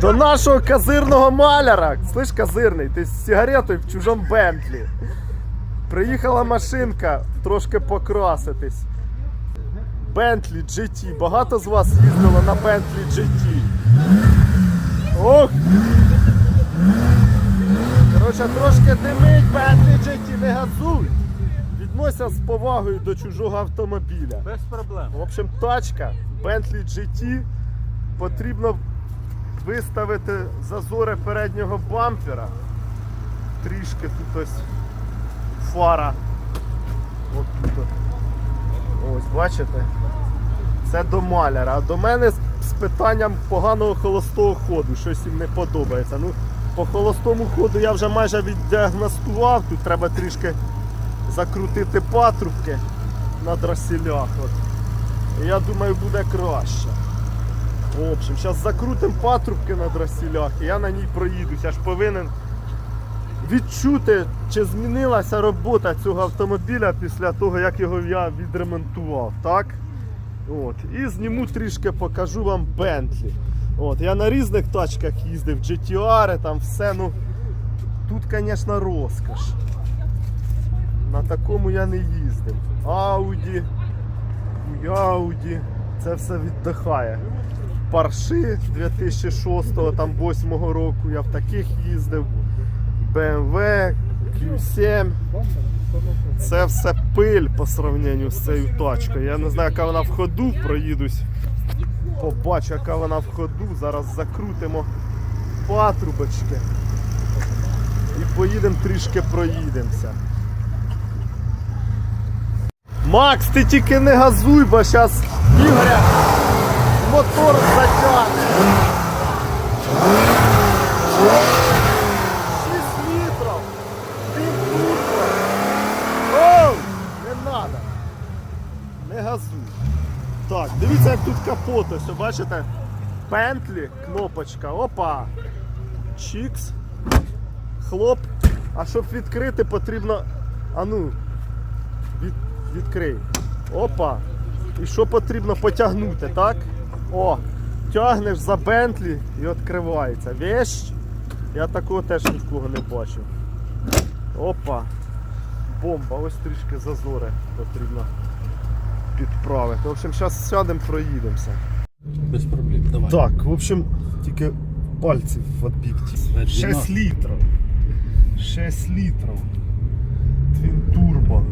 До нашого козирного маляра. Слышь, козирний, ти з сигаретою в чужому Бентлі. Приїхала машинка трошки покраситись. Bentley GT. Багато з вас їздило на Bentley GT. Ох! Коротше, трошки димить Bentley GT, не газуй. Відносься з повагою до чужого автомобіля. Без проблем. В общем, тачка Bentley GT потрібно виставити зазори переднього бампера. Трішки тут ось фара. От тут. Ось, бачите? Це до маляра. А до мене з, питанням поганого холостого ходу. Щось їм не подобається. Ну, по холостому ходу я вже майже віддіагностував. Тут треба трішки закрутити патрубки на дросілях. От. Я думаю, буде краще. В общем, зараз закрутимо патрубки на дросілях і я на ній проїдусь. Я ж повинен відчути, чи змінилася робота цього автомобіля після того, як його я відремонтував. Так? От. І зніму трішки, покажу вам Bentley. От. Я на різних тачках їздив, GTR, там все. Ну, тут, звісно, розкош. На такому я не їздив. Ауді, Ауді, це все віддихає. Парши 2006 там 8 року я в таких їздив. BMW, Q7. Це все пиль по сравненню з цією тачкою. Я не знаю, яка вона в ходу, проїдусь. Побачу, яка вона в ходу. Зараз закрутимо патрубочки. І поїдемо трішки проїдемося. Макс, ти тільки не газуй, бо зараз Ігоря мотор затягне. 6 літрів. Він турбо. Оу, не надо. Не газуй. Так, дивіться, як тут капот, ось, бачите? Пентлі, кнопочка, опа. Чікс. Хлоп. А щоб відкрити, потрібно. А ну, від, відкрий. Опа. І що потрібно потягнути, так? О, тягнеш за Бентлі і відкривається. Вещ. Я такого теж нікого не бачив. Опа. Бомба, ось трішки зазори потрібно підправити. В общем, зараз сядемо, проїдемося. Без проблем. Давай. Так, в общем, тільки пальців відбігти. Ведено. 6 літрів. 6 літрів. Твін турбо.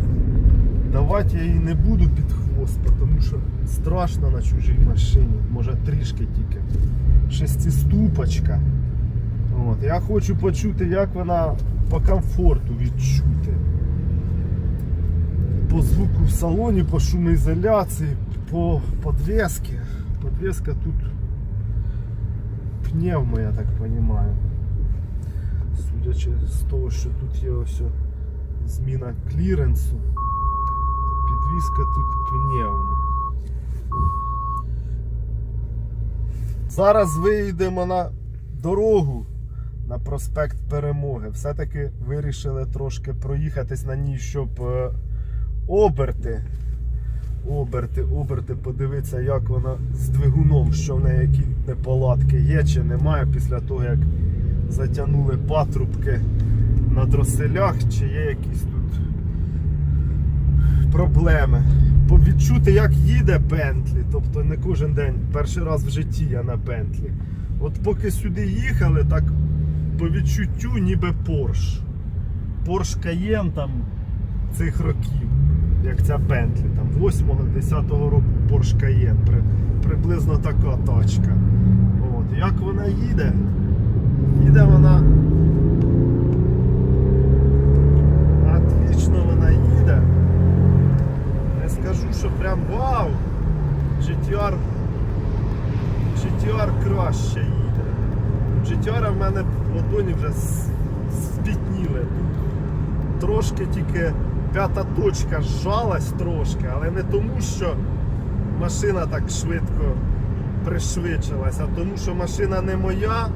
Давати я її не буду під хвост, тому що страшно на чужій машині. Може трішки тільки. Шестиступочка. От. Я хочу почути, як вона по комфорту відчути. По звуку в салоні, по шумоізоляції, по подвеске. Подвеска тут пневмо, я так розумію. Судячи з того, що тут є ось зміна кліренсу, підвіска тут пневмо. Зараз виїдемо на дорогу на проспект Перемоги. Все-таки вирішили трошки проїхатись на ній, щоб е, оберти. Оберти, оберти, подивитися, як вона з двигуном, що в неї які неполадки є чи немає після того, як затягнули патрубки на дроселях, чи є якісь тут проблеми. Відчути, як їде Бентлі, тобто не кожен день, перший раз в житті я на Бентлі. От поки сюди їхали, так по відчуттю ніби Порш. Порш Cayenne там цих років, як ця Бентлі, там 8-10 року Порш при, приблизно така тачка. От. Як вона їде? Їде вона. Отлично вона їде. Не скажу, що прям вау! GTR GTR краще їде. GTR в мене ладоні вже. Тут трошки тільки п'ята точка зжалась трошки, але не тому, що машина так швидко пришвидшилась, а тому, що машина не моя.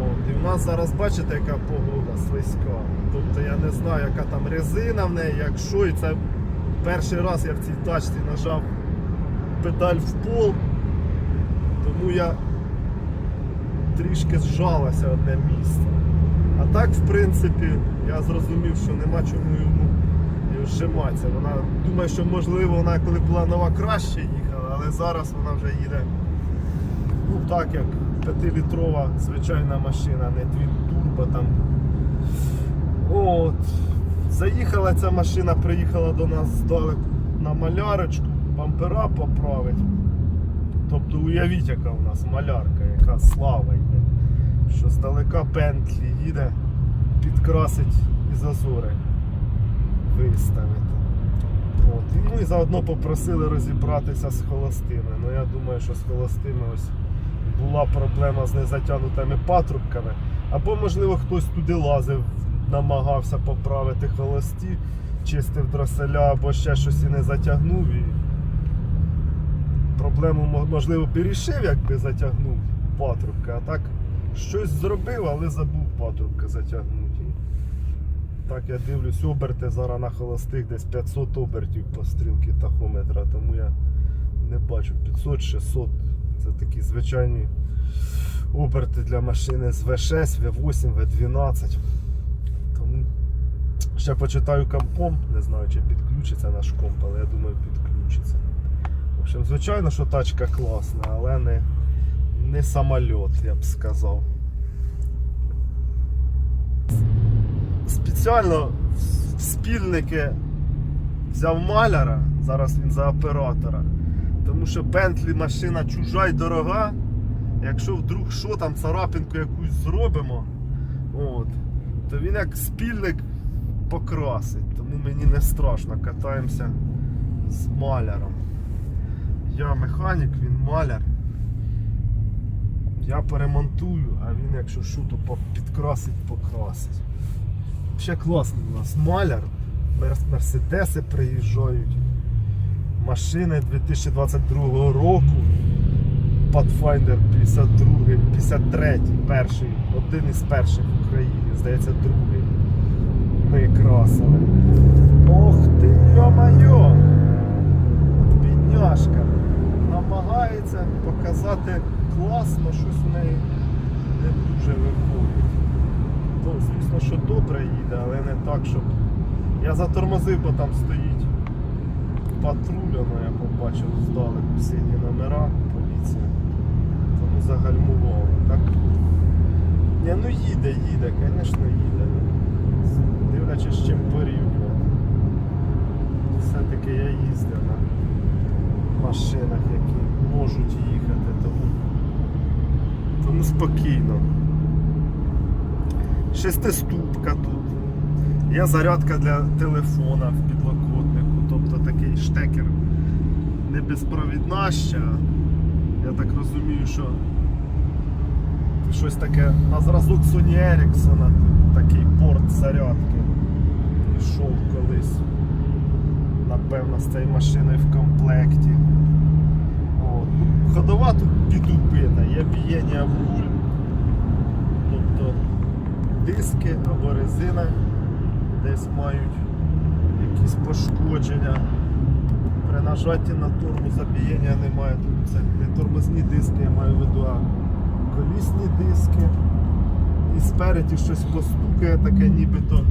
От, і в нас зараз бачите, яка погода слизька. Тобто я не знаю, яка там резина в неї, як що, і це перший раз я в цій тачці нажав педаль в пол. Тому я трішки зжалося одне місце. А так, в принципі, я зрозумів, що нема чому йому зжиматися. Вона думає, що можливо вона коли була нова краще їхала, але зараз вона вже їде ну так як 5-літрова звичайна машина, не твін турбо там. От. Заїхала ця машина, приїхала до нас здалеку на малярочку, бампера поправить. Тобто уявіть, яка у нас малярка, яка слава йде. Що здалека Бентлі їде, підкрасить і зазори виставити. От. І заодно попросили розібратися з холостими. Ну я думаю, що з холостими ось була проблема з незатягнутими патрубками. Або, можливо, хтось туди лазив, намагався поправити холості, чистив дроселя, або ще щось і не затягнув. І проблему, можливо, перішив, якби затягнув патрубки, а так щось зробив, але забув патрубки затягнути. Так, я дивлюсь, оберти зараз на холостих десь 500 обертів по стрілки тахометра, тому я не бачу 500-600. Це такі звичайні оберти для машини з V6, V8, V12. Тому ще почитаю компом, не знаю, чи підключиться наш комп, але я думаю, підключиться. Общем, звичайно, що тачка класна, але не, не самольот, я б сказав. Спеціально спільники взяв маляра, зараз він за оператора. Тому що Бентлі машина чужа й дорога. Якщо вдруг що там царапинку якусь зробимо, от, то він як спільник покрасить. Тому мені не страшно, катаємося з маляром. Я механік, він маляр. Я поремонтую, а він, якщо що, то підкрасить, покрасить. Ще класний у нас маляр. Мерс- Мерседеси приїжджають. Машини 2022 року. Pathfinder 52, 53, перший, один із перших в Україні, здається, другий. Ми красили. Ох ти йо-майо! Бідняшка намагається показати класно, щось в неї не дуже виходить. То, звісно, що добре їде, але не так, щоб. Я затормозив, бо там стоїть патруль, ну я побачив здалеку сині номера, поліція. Тому загальмувало, так? Ні, ну їде, їде, звісно, їде. Дивлячись, з чим порівнювати. Все-таки я їздив на машинах, які можуть їхати, тому, тому спокійно. Шестиступка тут. Є зарядка для телефона в підлокотнику, тобто такий штекер не безпровідна ще. Я так розумію, що щось таке на зразок Sony Ericsson, такий порт зарядки. Пішов колись. Напевно, з цією машиною в комплекті. От. Ходова тут підубита, є бієння в руль. Диски або резина десь мають якісь пошкодження. При нажатті на тормоз забієння немає. Це не тормозні диски, я маю в виду, а колісні диски. І спереді щось постукає, таке нібито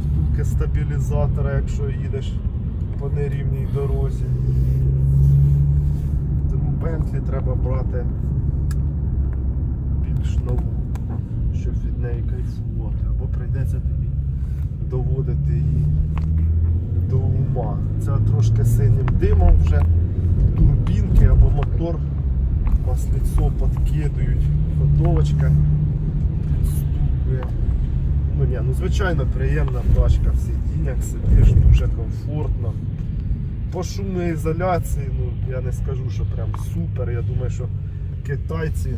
втулки стабілізатора, якщо їдеш по нерівній дорозі. Тому Бентлі треба брати більш нову, щоб від неї кайфувати. Або прийдеться тобі доводити її до ума. Це трошки синім димом вже турбінки або мотор масліцо подкидують, ходовочка підстукує. Ну, ні, ну звичайно приємна тачка в сидіннях, сидиш дуже комфортно. По шумоізоляції, ну я не скажу, що прям супер. Я думаю, що китайці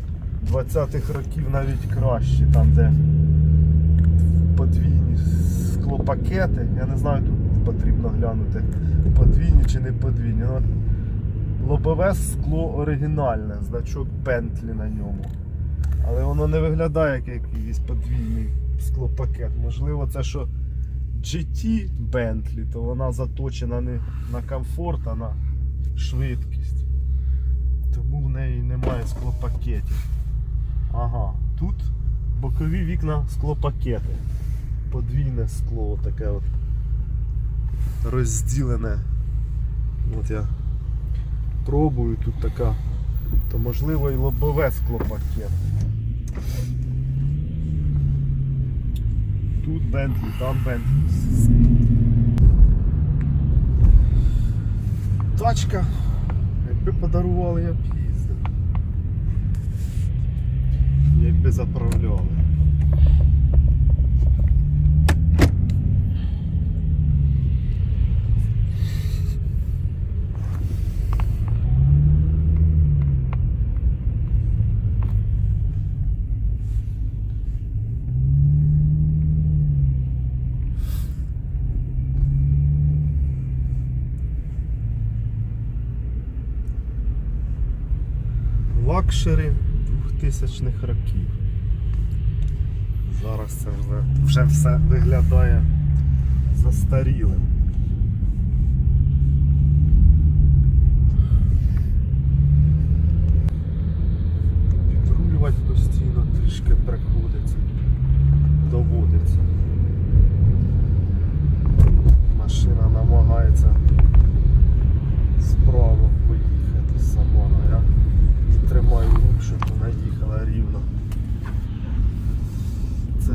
20-х років навіть кращі, там де подвійні склопакети. Я не знаю, тут потрібно глянути, подвійні чи не подвійні. Ну, лобове скло оригінальне, значок Bentley на ньому. Але воно не виглядає як якийсь подвійний склопакет. Можливо, це що GT Bentley, то вона заточена не на комфорт, а на швидкість. Тому в неї немає склопакетів. Бокові вікна склопакети. Подвійне скло таке от розділене. От я пробую тут така, то можливо і лобове склопакет. Тут Бентлі, там Бентлі. Тачка. Якби подарували, я б їздив. Якби заправляли. Лакшері 2000-х років. Зараз це вже, вже все виглядає застарілим. Підрулювати постійно трішки приходиться, доводиться. Машина намагається справа поїхати сама, а я і тримаю рук, щоб вона їхала рівно. Це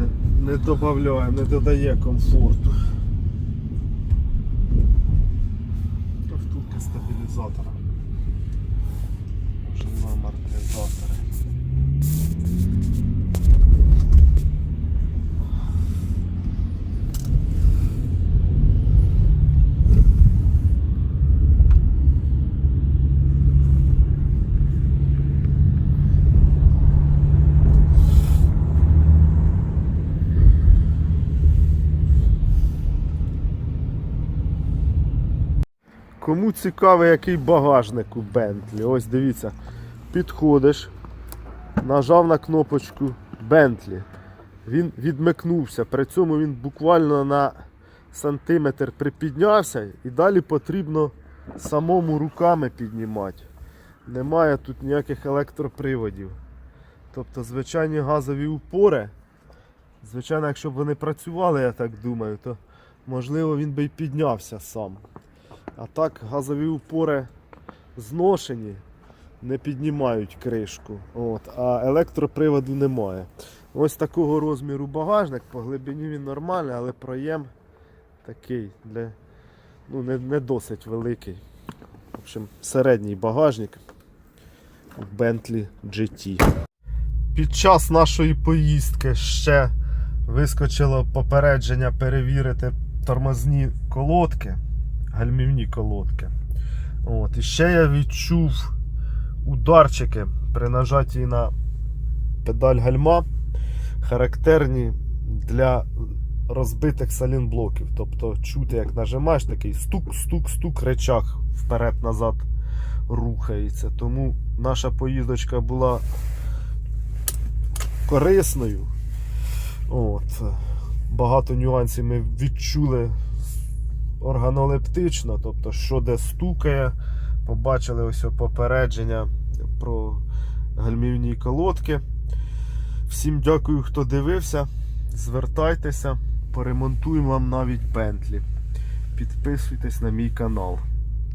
не это не комфорту. Втулка стабілізатора. Можливо, амортизатори. Кому цікавий, який багажник у Бентлі? Ось дивіться, підходиш, нажав на кнопочку Бентлі. Він відмикнувся. При цьому він буквально на сантиметр припіднявся і далі потрібно самому руками піднімати. Немає тут ніяких електроприводів. Тобто звичайні газові упори. Звичайно, якщо б вони працювали, я так думаю, то можливо він би й піднявся сам. А так газові упори зношені, не піднімають кришку. От, а електроприводу немає. Ось такого розміру багажник, по глибині він нормальний, але проєм такий для, ну, не, не досить великий. В общем, середній багажник Bentley GT. Під час нашої поїздки ще вискочило попередження перевірити тормозні колодки гальмівні колодки. От. І ще я відчув ударчики при нажатті на педаль гальма, характерні для розбитих салінблоків. Тобто чути, як нажимаєш, такий стук-стук-стук, речах вперед-назад рухається. Тому наша поїздочка була корисною. От. Багато нюансів ми відчули органолептично, тобто, що де стукає. Побачили ось попередження про гальмівні колодки. Всім дякую, хто дивився. Звертайтеся, поремонтуємо вам навіть Бентлі. Підписуйтесь на мій канал.